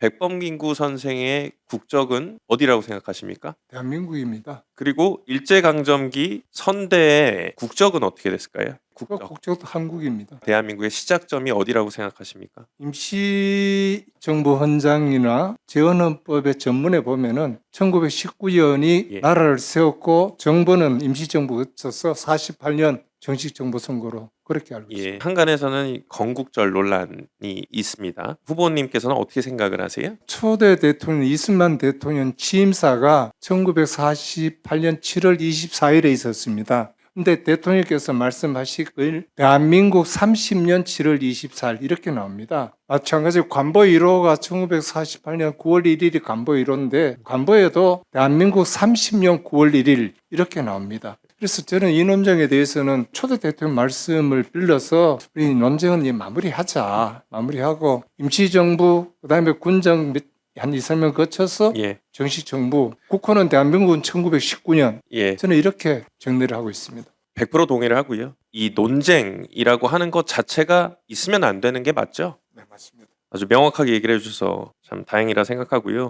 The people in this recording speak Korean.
백범긴구 선생의 국적은 어디라고 생각하십니까? 대한민국입니다. 그리고 일제강점기 선대의 국적은 어떻게 됐을까요? 그 국적. 국적도 한국입니다. 대한민국의 시작점이 어디라고 생각하십니까? 임시정부 헌장이나 재헌헌법의 전문에 보면은 1919년이 예. 나라를 세웠고 정부는 임시정부가 있어서 48년 정식 정부 선거로 그렇게 알고 있습니다. 예, 한간에서는 이 건국절 논란이 있습니다. 후보님께서는 어떻게 생각을 하세요? 초대 대통령 이승만 대통령 취임사가 1948년 7월 24일에 있었습니다. 근데 대통령께서 말씀하시길 대한민국 30년 7월 24일 이렇게 나옵니다. 마찬가지로 관보 1호가 1948년 9월 1일이 관보 1호인데 관보에도 대한민국 30년 9월 1일 이렇게 나옵니다. 그래서 저는 이 논쟁에 대해서는 초대 대통령 말씀을 빌려서 우리 논쟁은 이제 마무리하자. 마무리하고 임시정부 그 다음에 군정 몇- 한 2, 3년 거쳐서 예, 정식 정부 국호는 대한민국은 1919년 예, 저는 이렇게 정리를 하고 있습니다. 100% 동의를 하고요. 이 논쟁이라고 하는 것 자체가 있으면 안 되는 게 맞죠? 네, 맞습니다. 아주 명확하게 얘기를 해주셔서 참 다행이라 생각하고요.